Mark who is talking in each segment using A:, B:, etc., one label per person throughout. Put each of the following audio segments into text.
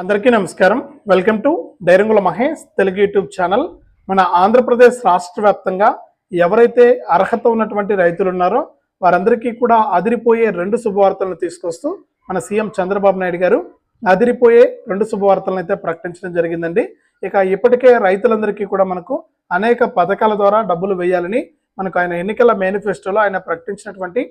A: అందరికీ నమస్కారం. Welcome to Dairangula Mahesh Telugu YouTube channel. మన ఆంధ్రప్రదేశ్ రాష్ట్ర వ్యాప్తంగా ఎవరైతే అర్హత ఉన్నటువంటి రైతులు ఉన్నారో వారందరికీ కూడా అదిరిపోయే రెండు శుభవార్తలను తీసుకొస్తూ మన సీఎం చంద్రబాబు నాయుడు గారు అదిరిపోయే రెండు శుభవార్తలను అయితే ప్రకటించడం జరిగిందండి. ఇక ఇప్పటికే రైతులందరికీ కూడా మనకు అనేక పథకాల ద్వారా డబ్బులు వేయాలని మనకు ఆయన ఎన్నికల మేనిఫెస్టోలో ఆయన ప్రకటించినటువంటి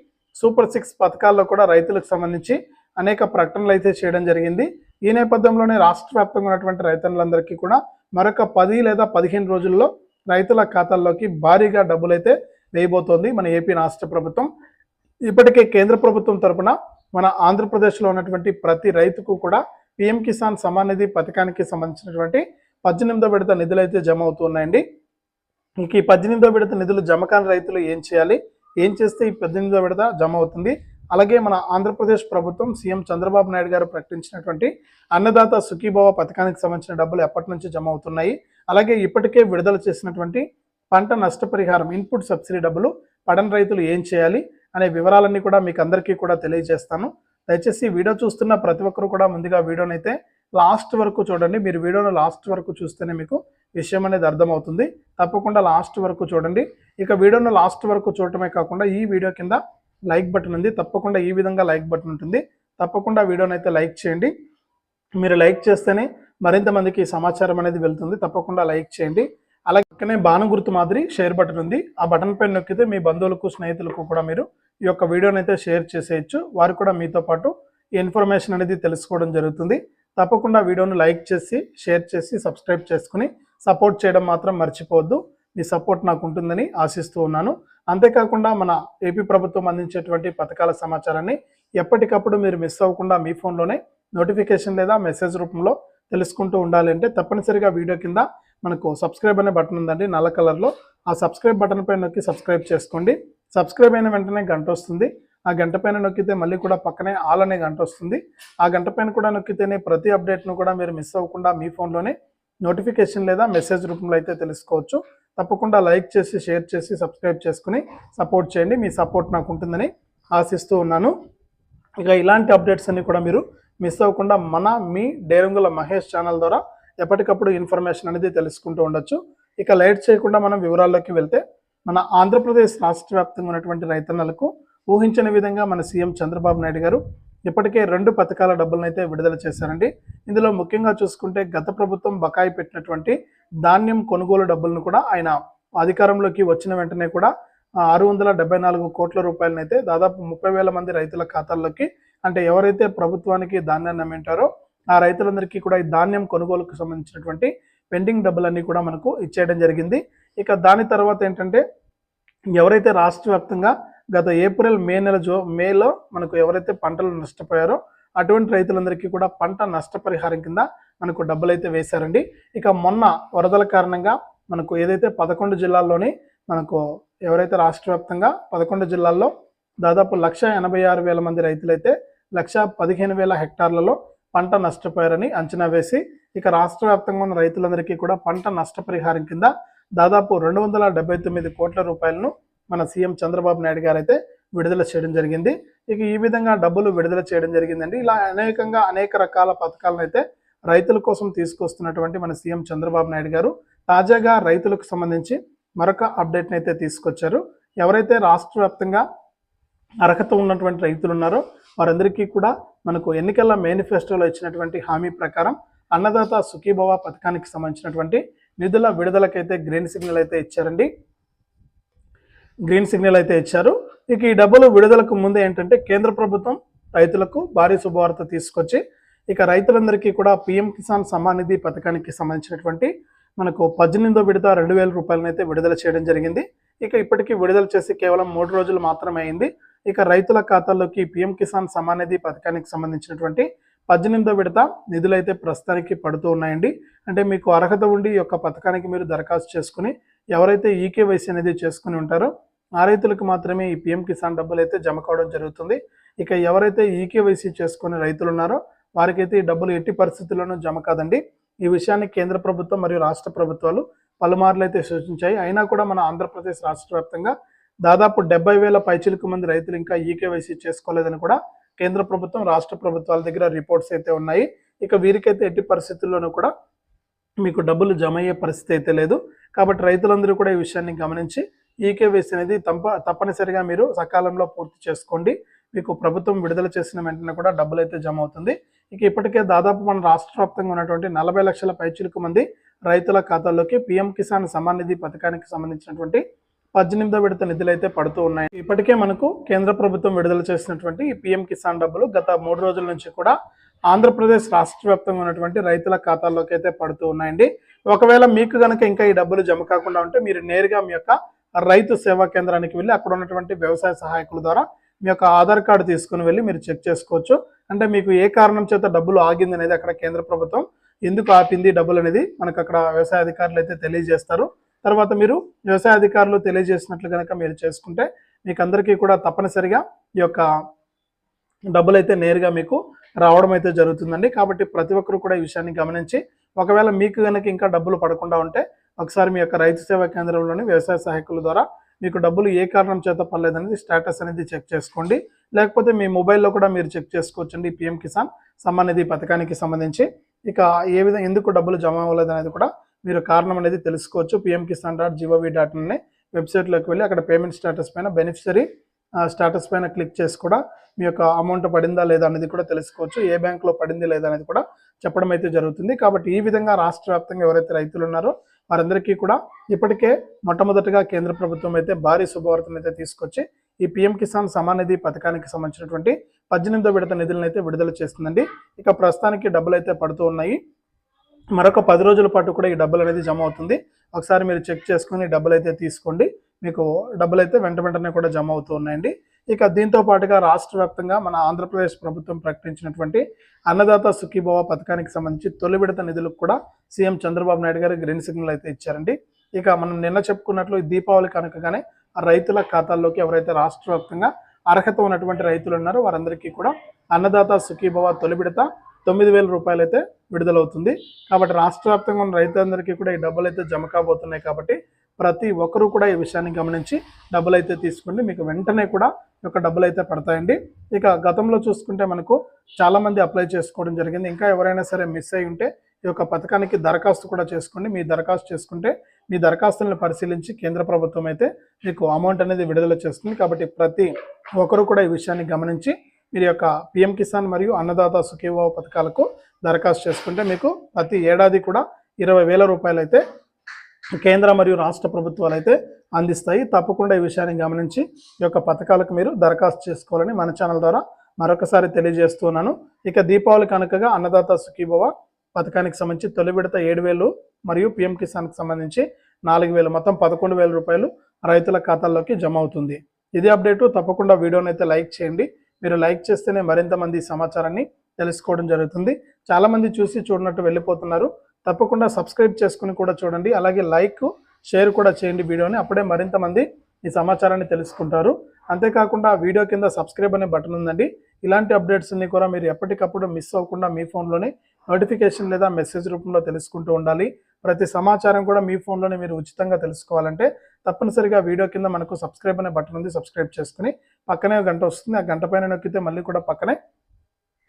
A: సూపర్ సిక్స్ పథకాల్లో కూడా రైతులకు సంబంధించి అనేక ప్రకటనలు అయితే చేయడం జరిగింది. ఈ నేపథ్యంలోనే రాష్ట్ర వ్యాప్తంగా ఉన్నటువంటి రైతులందరికీ కూడా మరొక పది లేదా పదిహేను రోజుల్లో రైతుల ఖాతాల్లోకి భారీగా డబ్బులైతే వేయబోతోంది మన ఏపీ రాష్ట్ర ప్రభుత్వం. ఇప్పటికే కేంద్ర ప్రభుత్వం తరపున మన ఆంధ్రప్రదేశ్లో ఉన్నటువంటి ప్రతి రైతుకు కూడా పిఎం కిసాన్ సమాన్ నిధి పథకానికి సంబంధించినటువంటి పద్దెనిమిదో విడత నిధులు అయితే జమ అవుతున్నాయండి. ఇంక ఈ పద్దెనిమిదో విడత నిధులు జమ కాని రైతులు ఏం చేయాలి? ఏం చేస్తే ఈ పద్దెనిమిదో విడత జమ అవుతుంది? అలాగే మన ఆంధ్రప్రదేశ్ ప్రభుత్వం సీఎం చంద్రబాబు నాయుడు గారు ప్రకటించినటువంటి అన్నదాత సుఖీభవ పథకానికి సంబంధించిన డబ్బులు ఎప్పటి నుంచి జమ అవుతున్నాయి? అలాగే ఇప్పటికే విడుదల చేసినటువంటి పంట నష్టపరిహారం ఇన్పుట్ సబ్సిడీ డబ్బులు పడని రైతులు ఏం చేయాలి? అనే వివరాలన్నీ కూడా మీకు అందరికీ కూడా తెలియజేస్తాను. దయచేసి వీడియో చూస్తున్న ప్రతి ఒక్కరు కూడా ముందుగా వీడియోని అయితే లాస్ట్ వరకు చూడండి. మీరు వీడియోను లాస్ట్ వరకు చూస్తేనే మీకు విషయం అనేది అర్థమవుతుంది. తప్పకుండా లాస్ట్ వరకు చూడండి. ఇక వీడియోను లాస్ట్ వరకు చూడటమే కాకుండా ఈ వీడియో కింద లైక్ బటన్ ఉంది. తప్పకుండా ఈ విధంగా లైక్ బటన్ ఉంటుంది. తప్పకుండా వీడియోని అయితే లైక్ చేయండి. మీరు లైక్ చేస్తేనే మరింత మందికి సమాచారం అనేది వెళ్తుంది. తప్పకుండా లైక్ చేయండి. అలాగే పక్కనే బాణ గుర్తు మాదిరి షేర్ బటన్ ఉంది. ఆ బటన్ పైన నొక్కితే మీ బంధువులకు స్నేహితులకు కూడా మీరు ఈ యొక్క వీడియోని అయితే షేర్ చేసేయచ్చు. వారు కూడా మీతో పాటు ఈ ఇన్ఫర్మేషన్ అనేది తెలుసుకోవడం జరుగుతుంది. తప్పకుండా వీడియోను లైక్ చేసి షేర్ చేసి సబ్స్క్రైబ్ చేసుకుని సపోర్ట్ చేయడం మాత్రం మర్చిపోవద్దు. మీ సపోర్ట్ నాకు ఉంటుందని ఆశిస్తూ ఉన్నాను. అంతేకాకుండా మన ఏపీ ప్రభుత్వం అందించేటువంటి పథకాల సమాచారాన్ని ఎప్పటికప్పుడు మీరు మిస్ అవ్వకుండా మీ ఫోన్లోనే నోటిఫికేషన్ లేదా మెసేజ్ రూపంలో తెలుసుకుంటూ ఉండాలి అంటే తప్పనిసరిగా వీడియో కింద మనకు సబ్స్క్రైబ్ అనే బటన్ ఉందండి. నల్ల కలర్లో ఆ సబ్స్క్రైబ్ బటన్ పైన నొక్కి సబ్స్క్రైబ్ చేసుకోండి. సబ్స్క్రైబ్ అయిన వెంటనే గంట వస్తుంది. ఆ గంట పైన నొక్కితే మళ్ళీ కూడా పక్కనే ఆల్ అనే గంట వస్తుంది. ఆ గంట పైన కూడా నొక్కితేనే ప్రతి అప్డేట్ను కూడా మీరు మిస్ అవ్వకుండా మీ ఫోన్లోనే నోటిఫికేషన్ లేదా మెసేజ్ రూపంలో అయితే తెలుసుకోవచ్చు. తప్పకుండా లైక్ చేసి షేర్ చేసి సబ్స్క్రైబ్ చేసుకుని సపోర్ట్ చేయండి. మీ సపోర్ట్ నాకు ఉంటుందని ఆశిస్తూ ఉన్నాను. ఇక ఇలాంటి అప్డేట్స్ అన్ని కూడా మీరు మిస్ అవ్వకుండా మన మీ డేరంగుల మహేష్ ఛానల్ ద్వారా ఎప్పటికప్పుడు ఇన్ఫర్మేషన్ అనేది తెలుసుకుంటూ ఉండొచ్చు. ఇక లైట్ చేయకుండా మనం వివరాల్లోకి వెళ్తే మన ఆంధ్రప్రదేశ్ రాష్ట్ర వ్యాప్తంగా ఉన్నటువంటి రైతన్నలకు ఊహించని విధంగా మన సీఎం చంద్రబాబు నాయుడు గారు ఇప్పటికే రెండు పథకాల డబ్బులను అయితే విడుదల చేశారండి. ఇందులో ముఖ్యంగా చూసుకుంటే గత ప్రభుత్వం బకాయి పెట్టినటువంటి ధాన్యం కొనుగోలు డబ్బులను కూడా ఆయన అధికారంలోకి వచ్చిన వెంటనే కూడా ఆరు వందల డెబ్బై నాలుగు కోట్ల రూపాయలనైతే దాదాపు ముప్పై వేల మంది రైతుల ఖాతాల్లోకి అంటే ఎవరైతే ప్రభుత్వానికి ధాన్యాన్ని అమ్మింటారో ఆ రైతులందరికీ కూడా ఈ ధాన్యం కొనుగోలుకు సంబంధించినటువంటి పెండింగ్ డబ్బులన్నీ కూడా మనకు ఇచ్చేయడం జరిగింది. ఇక దాని తర్వాత ఏంటంటే ఎవరైతే రాష్ట్ర వ్యాప్తంగా గత ఏప్రిల్ మే నెల జో మేలో మనకు ఎవరైతే పంటలు నష్టపోయారో అటువంటి రైతులందరికీ కూడా పంట నష్టపరిహారం కింద మనకు డబ్బులు అయితే వేశారండి. ఇక మొన్న వరదల కారణంగా మనకు ఏదైతే పదకొండు జిల్లాల్లోని మనకు ఎవరైతే రాష్ట్ర వ్యాప్తంగా పదకొండు జిల్లాల్లో దాదాపు లక్ష ఎనభై ఆరు వేల మంది రైతులైతే లక్ష పదిహేను వేల హెక్టార్లలో పంట నష్టపోయారని అంచనా వేసి ఇక రాష్ట్ర వ్యాప్తంగా ఉన్న రైతులందరికీ కూడా పంట నష్టపరిహారం కింద దాదాపు రెండు వందల డెబ్బై తొమ్మిది కోట్ల రూపాయలను మన సీఎం చంద్రబాబు నాయుడు గారు అయితే విడుదల చేయడం జరిగింది. ఇక ఈ విధంగా డబ్బులు విడుదల చేయడం జరిగిందండి. ఇలా అనేకంగా అనేక రకాల పథకాలను అయితే రైతుల కోసం తీసుకొస్తున్నటువంటి మన సీఎం చంద్రబాబు నాయుడు గారు తాజాగా రైతులకు సంబంధించి మరొక అప్డేట్ని అయితే తీసుకొచ్చారు. ఎవరైతే రాష్ట్ర వ్యాప్తంగా అర్హత ఉన్నటువంటి రైతులు ఉన్నారో వారందరికీ కూడా మనకు ఎన్నికల మేనిఫెస్టోలో ఇచ్చినటువంటి హామీ ప్రకారం అన్నదాత సుఖీభవ పథకానికి సంబంధించినటువంటి నిధుల విడుదలకైతే గ్రీన్ సిగ్నల్ అయితే ఇచ్చారండి. గ్రీన్ సిగ్నల్ అయితే ఇచ్చారు. ఇక ఈ డబ్బులు విడుదలకు ముందే ఏంటంటే కేంద్ర ప్రభుత్వం రైతులకు భారీ శుభవార్త తీసుకొచ్చి ఇక రైతులందరికీ కూడా పిఎం కిసాన్ సమ్మాన్ నిధి పథకానికి సంబంధించినటువంటి మనకు పద్దెనిమిదో విడత రెండు వేల రూపాయలనైతే విడుదల చేయడం జరిగింది. ఇక ఇప్పటికీ విడుదల చేసి కేవలం మూడు రోజులు మాత్రమే అయింది. ఇక రైతుల ఖాతాల్లోకి పిఎం కిసాన్ సమ్మాన్ నిధి పథకానికి సంబంధించినటువంటి పద్దెనిమిదో విడత నిధులైతే ప్రస్తుతానికి పడుతూ ఉన్నాయండి. అంటే మీకు అర్హత ఉండి ఈ యొక్క పథకానికి మీరు దరఖాస్తు చేసుకుని ఎవరైతే ఈకేవైసీ అనేది చేసుకుని ఉంటారో ఆ రైతులకు మాత్రమే ఈ పిఎం కిసాన్ డబ్బులు అయితే జమ కావడం జరుగుతుంది. ఇక ఎవరైతే ఈకేవైసీ చేసుకునే రైతులు ఉన్నారో వారికైతే ఈ డబ్బులు ఎట్టి పరిస్థితుల్లోనూ జమ కాదండి. ఈ విషయాన్ని కేంద్ర ప్రభుత్వం మరియు రాష్ట్ర ప్రభుత్వాలు పలుమార్లు అయితే సూచించాయి. అయినా కూడా మన ఆంధ్రప్రదేశ్ రాష్ట్ర వ్యాప్తంగా దాదాపు డెబ్బై వేల పైచిలకు మంది రైతులు ఇంకా ఈకేవైసీ చేసుకోలేదని కూడా కేంద్ర ప్రభుత్వం రాష్ట్ర ప్రభుత్వాల దగ్గర రిపోర్ట్స్ అయితే ఉన్నాయి. ఇక వీరికైతే ఎట్టి పరిస్థితుల్లోనూ కూడా మీకు డబ్బులు జమ అయ్యే పరిస్థితి అయితే లేదు. కాబట్టి రైతులందరూ కూడా ఈ విషయాన్ని గమనించి ఈకేవైసీ అనేది తప్ప తప్పనిసరిగా మీరు సకాలంలో పూర్తి చేసుకోండి. మీకు ప్రభుత్వం విడుదల చేసిన వెంటనే కూడా డబ్బులు అయితే జమ అవుతుంది. ఇక ఇప్పటికే దాదాపు మన రాష్ట్ర వ్యాప్తంగా ఉన్నటువంటి నలభై లక్షల పైచులకు మంది రైతుల ఖాతాల్లోకి పిఎం కిసాన్ సమాన్ నిధి పథకానికి సంబంధించినటువంటి పద్దెనిమిదో విడత నిధులు అయితే పడుతూ ఉన్నాయి. ఇప్పటికే మనకు కేంద్ర ప్రభుత్వం విడుదల చేసినటువంటి ఈ పిఎం కిసాన్ డబ్బులు గత మూడు రోజుల నుంచి కూడా ఆంధ్రప్రదేశ్ రాష్ట్ర వ్యాప్తంగా ఉన్నటువంటి రైతుల ఖాతాల్లోకి అయితే పడుతూ ఉన్నాయండి. ఒకవేళ మీకు గనక ఇంకా ఈ డబ్బులు జమ కాకుండా ఉంటే మీరు నేరుగా మీ యొక్క రైతు సేవా కేంద్రానికి వెళ్ళి అక్కడ ఉన్నటువంటి వ్యవసాయ సహాయకుల ద్వారా మీ యొక్క ఆధార్ కార్డు తీసుకుని వెళ్ళి మీరు చెక్ చేసుకోవచ్చు. అంటే మీకు ఏ కారణం చేత డబ్బులు ఆగింది అనేది అక్కడ కేంద్ర ప్రభుత్వం ఎందుకు ఆపింది డబ్బులు అనేది మనకు అక్కడ వ్యవసాయ అధికారులు అయితే తెలియజేస్తారు. తర్వాత మీరు వ్యవసాయ అధికారులు తెలియజేసినట్లు కనుక మీరు చేసుకుంటే మీకు అందరికీ కూడా తప్పనిసరిగా ఈ యొక్క డబ్బులు అయితే నేరుగా మీకు రావడం అయితే జరుగుతుందండి. కాబట్టి ప్రతి ఒక్కరు కూడా ఈ విషయాన్ని గమనించి ఒకవేళ మీకు కనుక ఇంకా డబ్బులు పడకుండా ఉంటే ఒకసారి మీ యొక్క రైతు సేవా కేంద్రంలోని వ్యవసాయ సహాయకుల ద్వారా మీకు డబ్బులు ఏ కారణం చేత పర్లేదనేది స్టేటస్ అనేది చెక్ చేసుకోండి. లేకపోతే మీ మొబైల్లో కూడా మీరు చెక్ చేసుకోవచ్చండి పిఎం కిసాన్ సమ్మాన్ నిధి పథకానికి సంబంధించి. ఇక ఏ విధంగా ఎందుకు డబ్బులు జమ అవ్వలేదు అనేది కూడా మీరు కారణం అనేది తెలుసుకోవచ్చు. PM Kisan dot GOV dot in వెబ్సైట్లోకి వెళ్ళి అక్కడ పేమెంట్ స్టేటస్ పైన బెనిఫిషరీ స్టేటస్ పైన క్లిక్ చేసి కూడా మీ యొక్క అమౌంట్ పడిందా లేదా అనేది కూడా తెలుసుకోవచ్చు. ఏ బ్యాంక్లో పడింది లేదా అనేది కూడా చెప్పడం అయితే జరుగుతుంది. కాబట్టి ఈ విధంగా రాష్ట్ర వ్యాప్తంగా ఎవరైతే రైతులు ఉన్నారో వారందరికీ కూడా ఇప్పటికే మొట్టమొదటిగా కేంద్ర ప్రభుత్వం అయితే భారీ శుభవార్తను అయితే తీసుకొచ్చి ఈ పిఎం కిసాన్ సమాన్ నిధి పథకానికి సంబంధించినటువంటి పద్దెనిమిదో విడత నిధులను అయితే విడుదల చేస్తుందండి. ఇక ప్రస్తుతానికి డబ్బులు అయితే పడుతూ ఉన్నాయి. మరొక పది రోజుల పాటు కూడా ఈ డబ్బులు అనేది జమ అవుతుంది. ఒకసారి మీరు చెక్ చేసుకుని డబ్బులు అయితే తీసుకోండి. మీకు డబ్బులు అయితే వెంట వెంటనే కూడా జమ అవుతూ ఉన్నాయండి. ఇక దీంతో పాటుగా రాష్ట్ర వ్యాప్తంగా మన ఆంధ్రప్రదేశ్ ప్రభుత్వం ప్రకటించినటువంటి అన్నదాత సుఖీభవ పథకానికి సంబంధించి తొలి విడత నిధులకు కూడా సీఎం చంద్రబాబు నాయుడు గారు గ్రీన్ సిగ్నల్ అయితే ఇచ్చారండి. ఇక మనం నిన్న చెప్పుకున్నట్లు ఈ దీపావళి కనుకగానే రైతుల ఖాతాల్లోకి ఎవరైతే రాష్ట్ర వ్యాప్తంగా అర్హత ఉన్నటువంటి రైతులు ఉన్నారో వారందరికీ కూడా అన్నదాత సుఖీభవ తొలి విడత తొమ్మిది వేల రూపాయలు అయితే విడుదలవుతుంది. కాబట్టి రాష్ట్ర వ్యాప్తంగా ఉన్న రైతులందరికీ కూడా ఈ డబ్బులు అయితే జమ కాబోతున్నాయి కాబట్టి ప్రతి ఒక్కరూ కూడా ఈ విషయాన్ని గమనించి డబ్బులు అయితే తీసుకోండి. మీకు వెంటనే కూడా ఒక యొక్క డబ్బులు అయితే పడతాయండి. ఇక గతంలో చూసుకుంటే మనకు చాలామంది అప్లై చేసుకోవడం జరిగింది. ఇంకా ఎవరైనా సరే మిస్ అయి ఉంటే ఈ యొక్క పథకానికి దరఖాస్తు కూడా చేసుకోండి. మీ దరఖాస్తు చేసుకుంటే మీ దరఖాస్తులను పరిశీలించి కేంద్ర ప్రభుత్వం అయితే మీకు అమౌంట్ అనేది విడుదల చేస్తుంది. కాబట్టి ప్రతి ఒక్కరు కూడా ఈ విషయాన్ని గమనించి మీరు యొక్క పిఎం కిసాన్ మరియు అన్నదాత సుఖీభావ పథకాలకు దరఖాస్తు చేసుకుంటే మీకు ప్రతి ఏడాది కూడా ఇరవై వేల రూపాయలు అయితే కేంద్ర మరియు రాష్ట్ర ప్రభుత్వాలు అయితే అందిస్తాయి. తప్పకుండా ఈ విషయాన్ని గమనించి ఈ యొక్క పథకాలకు మీరు దరఖాస్తు చేసుకోవాలని మన ఛానల్ ద్వారా మరొకసారి తెలియజేస్తున్నాను. ఇక దీపావళి కనుకగా అన్నదాత సుఖీభవ పథకానికి సంబంధించి తొలి విడత ఏడు వేలు మరియు పిఎం కిసాన్కి సంబంధించి నాలుగు వేలు. మొత్తం పదకొండు వేల రూపాయలు రైతుల ఖాతాల్లోకి జమ అవుతుంది. ఇది అప్డేటు. తప్పకుండా వీడియోని అయితే లైక్ చేయండి. మీరు లైక్ చేస్తేనే మరింత మంది సమాచారాన్ని తెలుసుకోవడం జరుగుతుంది. చాలామంది చూసి చూడనట్టు వెళ్ళిపోతున్నారు. తప్పకుండా సబ్స్క్రైబ్ చేసుకుని కూడా చూడండి. అలాగే లైక్ షేర్ కూడా చేయండి వీడియోని. అప్పుడే మరింత మంది ఈ సమాచారాన్ని తెలుసుకుంటారు. అంతేకాకుండా వీడియో కింద సబ్స్క్రైబ్ అనే బటన్ ఉందండి. ఇలాంటి అప్డేట్స్ అన్ని కూడా మీరు ఎప్పటికప్పుడు మిస్ అవ్వకుండా మీ ఫోన్లోనే నోటిఫికేషన్ లేదా మెసేజ్ రూపంలో తెలుసుకుంటూ ఉండాలి. ప్రతి సమాచారం కూడా మీ ఫోన్లోనే మీరు ఉచితంగా తెలుసుకోవాలంటే తప్పనిసరిగా వీడియో కింద మనకు సబ్స్క్రైబ్ అనే బటన్ ఉంది సబ్స్క్రైబ్ చేసుకుని పక్కనే గంట వస్తుంది. ఆ గంట పైన నొక్కితే మళ్ళీ కూడా పక్కనే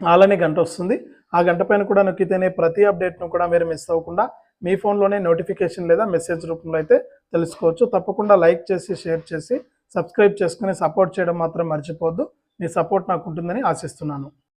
A: అలానే గంట వస్తుంది. ఆ గంట పైన కూడా నొక్కితేనే ప్రతి అప్డేట్ను కూడా మీరు మిస్ అవ్వకుండా మీ ఫోన్లోనే నోటిఫికేషన్ లేదా మెసేజ్ రూపంలో అయితే తెలుసుకోవచ్చు. తప్పకుండా లైక్ చేసి షేర్ చేసి సబ్స్క్రైబ్ చేసుకుని సపోర్ట్ చేయడం మాత్రం మర్చిపోవద్దు. మీ సపోర్ట్ నాకు ఉంటుందని ఆశిస్తున్నాను.